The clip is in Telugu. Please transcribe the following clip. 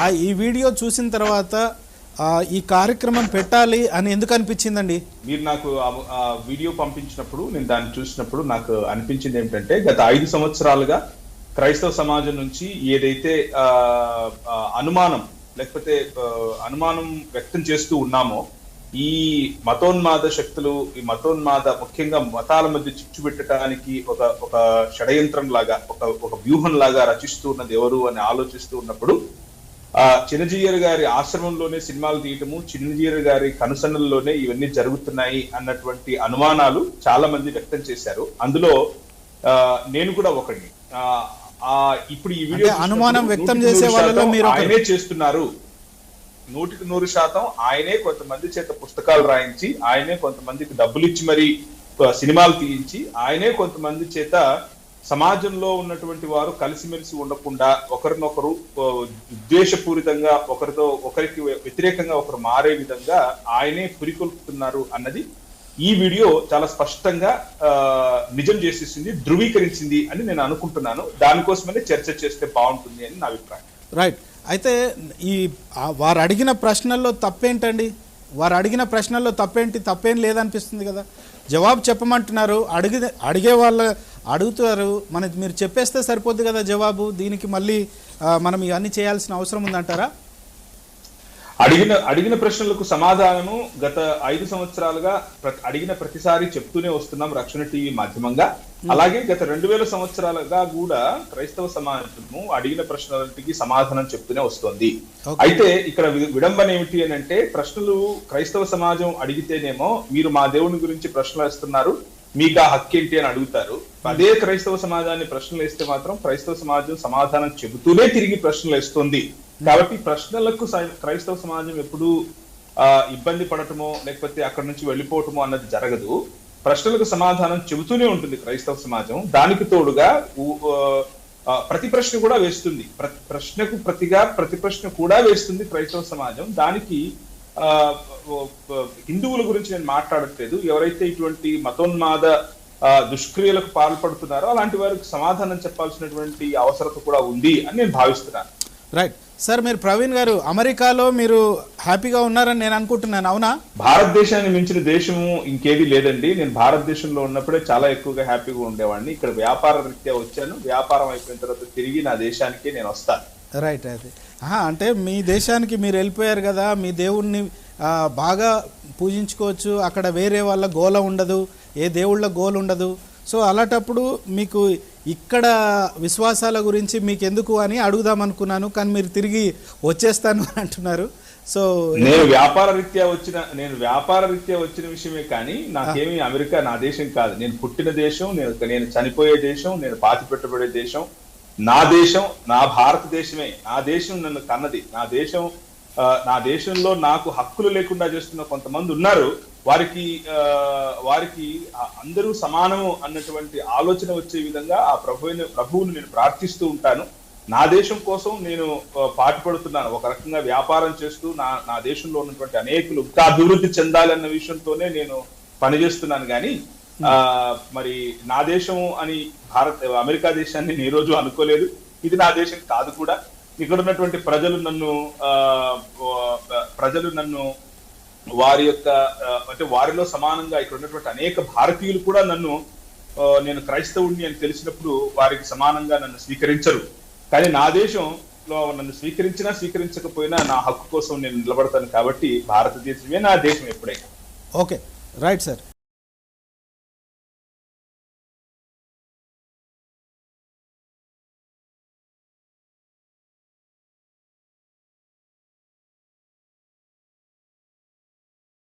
ఆ ఈ వీడియో చూసిన తర్వాత ఈ కార్యక్రమం పెట్టాలి అని ఎందుకు అనిపించిందండి? మీరు నాకు వీడియో పంపించినప్పుడు నేను దాన్ని చూసినప్పుడు నాకు అనిపించింది ఏమిటంటే గత ఐదు సంవత్సరాలుగా క్రైస్తవ సమాజం నుంచి ఏదైతే అనుమానం లేకపోతే అనుమానం వ్యక్తం చేస్తూ ఉన్నామో ఈ మతోన్మాద శక్తులు ఈ మతోన్మాద ముఖ్యంగా మతాల మధ్య చిచ్చు పెట్టడానికి ఒక ఒక షడయంత్రం లాగా ఒక ఒక వ్యూహం లాగా రచిస్తూ ఉన్నది ఎవరు అని ఆలోచిస్తూ ఉన్నప్పుడు ఆ చిన్నజీయర్ గారి ఆశ్రమంలోనే సినిమాలు తీయటము చిన్నజీయర్ గారి కనుసన్నల్లోనే ఇవన్నీ జరుగుతున్నాయి అన్నటువంటి అనుమానాలు చాలా మంది వ్యక్తం చేశారు. అందులో ఆ, నేను కూడా ఒకటి ఆ, ఇప్పుడు ఈ వీడియో అనుమానం వ్యక్తం చేసే వాళ్ళలో మీరు. ఆయనే చేస్తున్నారు. నూటికి నూరు శాతం ఆయనే కొంతమంది చేత పుస్తకాలు రాయించి ఆయనే కొంతమందికి డబ్బులు ఇచ్చి మరి సినిమాలు తీయించి ఆయనే కొంతమంది చేత సమాజంలో ఉన్నటువంటి వారు కలిసిమెలిసి ఉండకుండా ఒకరినొకరు ఉద్దేశపూరితంగా ఒకరితో ఒకరికి వ్యతిరేకంగా ఒకరు మారే విధంగా ఆయనే పురికొల్పుతున్నారు అన్నది ఈ వీడియో చాలా స్పష్టంగా నిజం చేసేసింది ధృవీకరించింది అని నేను అనుకుంటున్నాను. దానికోసమనే చర్చ చేస్తే బాగుంటుంది అని నా అభిప్రాయం. రైట్ అయితే ఈ వారు అడిగిన ప్రశ్నల్లో తప్పేంటండి? వారు అడిగిన ప్రశ్నల్లో తప్పేంటి? తప్పేం లేదనిపిస్తుంది కదా. జవాబు చెప్పమంటున్నారు. అడిగి అడిగే వాళ్ళ అడుగుతారు. మన మీరు చెప్పేస్తే సరిపోద్ది కదా జవాబు. దీనికి మళ్ళీ మనం ఇవన్నీ చేయాల్సిన అవసరం ఉందంటారా? అడిగిన అడిగిన ప్రశ్నలకు సమాధానము గత ఐదు సంవత్సరాలుగా అడిగిన ప్రతిసారి చెప్తూనే వస్తున్నాం రక్షణ టీవీ మాధ్యమంగా. అలాగే గత రెండు వేల సంవత్సరాలుగా కూడా క్రైస్తవ సమాజము అడిగిన ప్రశ్నలకి సమాధానం చెప్తూనే వస్తోంది. అయితే ఇక్కడ విడంబన ఏమిటి అని అంటే ప్రశ్నలు క్రైస్తవ సమాజం అడిగితేనేమో మీరు మా దేవుని గురించి ప్రశ్నలు వేస్తున్నారు మీకు ఆ హక్కు ఏంటి అని అడుగుతారు. అదే క్రైస్తవ సమాజాన్ని ప్రశ్నలు వేస్తే మాత్రం క్రైస్తవ సమాజం సమాధానం చెబుతూనే తిరిగి ప్రశ్నలు వేస్తుంది. కాబట్టి ప్రశ్నలకు క్రైస్తవ సమాజం ఎప్పుడు ఆ, ఇబ్బంది పడటమో లేకపోతే అక్కడి నుంచి వెళ్ళిపోవటమో అన్నది జరగదు. ప్రశ్నలకు సమాధానం చెబుతూనే ఉంటుంది క్రైస్తవ సమాజం. దానికి తోడుగా ప్రతి ప్రశ్న కూడా వేస్తుంది. ప్రతి ప్రశ్నకు ప్రతిగా ప్రతి ప్రశ్న కూడా వేస్తుంది క్రైస్తవ సమాజం. దానికి ఆ, హిందువుల గురించి నేను మాట్లాడట్లేదు. ఎవరైతే ఇటువంటి మతోన్మాద దుష్క్రియలకు పాల్పడుతున్నారో అలాంటి వారికి సమాధానం చెప్పాల్సినటువంటి అవసరత కూడా ఉంది అని నేను భావిస్తున్నాను. రైట్ సార్ మీరు ప్రవీణ్ గారు అమెరికాలో మీరు హ్యాపీగా ఉన్నారని నేను అనుకుంటున్నాను అవునా? భారతదేశాన్ని మించిన దేశము ఇంకేది లేదండి. నేను భారతదేశంలో ఉన్నప్పుడే చాలా ఎక్కువగా హ్యాపీగా ఉండేవాడిని. ఇక్కడ వ్యాపార రీత్యా వచ్చాను. వ్యాపారం అయిపోయిన తర్వాత తిరిగి నా దేశానికి నేను వస్తాను. రైట్ అది ఆహా, అంటే మీ దేశానికి మీరు వెళ్ళిపోయారు కదా మీ దేవుణ్ణి బాగా పూజించుకోవచ్చు. అక్కడ వేరే వాళ్ళ గోల ఉండదు. ఏ దేవుళ్ళ గోల ఉండదు. సో అలాంటప్పుడు మీకు ఇక్కడ విశ్వాసాల గురించి మీకు ఎందుకు అని అడుగుదాం అనుకున్నాను కానీ మీరు తిరిగి వచ్చేస్తాను అంటున్నారు. సో నేను వ్యాపార రీత్యా వచ్చిన నేను వ్యాపార రీత్యా వచ్చిన విషయమే కానీ నాకేమి అమెరికా నా దేశం కాదు. నేను పుట్టిన దేశం నేను నేను చనిపోయే దేశం నేను పాతి పెట్టబడే దేశం నా దేశం నా భారతదేశమే. నా దేశం నన్ను కన్నది. నా దేశం నా దేశంలో నాకు హక్కులు లేకుండా చేస్తున్న కొంతమంది ఉన్నారు. వారికి ఆ, వారికి అందరూ సమానము అన్నటువంటి ఆలోచన వచ్చే విధంగా ఆ ప్రభువుని ప్రభువుని నేను ప్రార్థిస్తూ ఉంటాను. నా దేశం కోసం నేను పాటుపడుతున్నాను. ఒక రకంగా వ్యాపారం చేస్తూ నా నా దేశంలో ఉన్నటువంటి అనేకులు ఇంకా అభివృద్ధి చెందాలన్న విషయంతోనే నేను పనిచేస్తున్నాను కానీ ఆ మరి నా దేశం అని భారత్ అమెరికా దేశాన్ని నేను ఈ రోజు అనుకోలేదు. ఇది నా దేశం కాదు కూడా. ఇక్కడ ఉన్నటువంటి ప్రజలు నన్ను ఆ ప్రజలు నన్ను వారి యొక్క అంటే వారిలో సమానంగా ఇక్కడ ఉన్నటువంటి అనేక భారతీయులు కూడా నన్ను నేను క్రైస్తవుడిని అని తెలిసినప్పుడు వారికి సమానంగా నన్ను స్వీకరించరు. కానీ నా దేశంలో నన్ను స్వీకరించినా స్వీకరించకపోయినా నా హక్కు కోసం నేను నిలబడతాను కాబట్టి భారతదేశమే నా దేశం ఎప్పుడైనా. ఓకే. Right sir.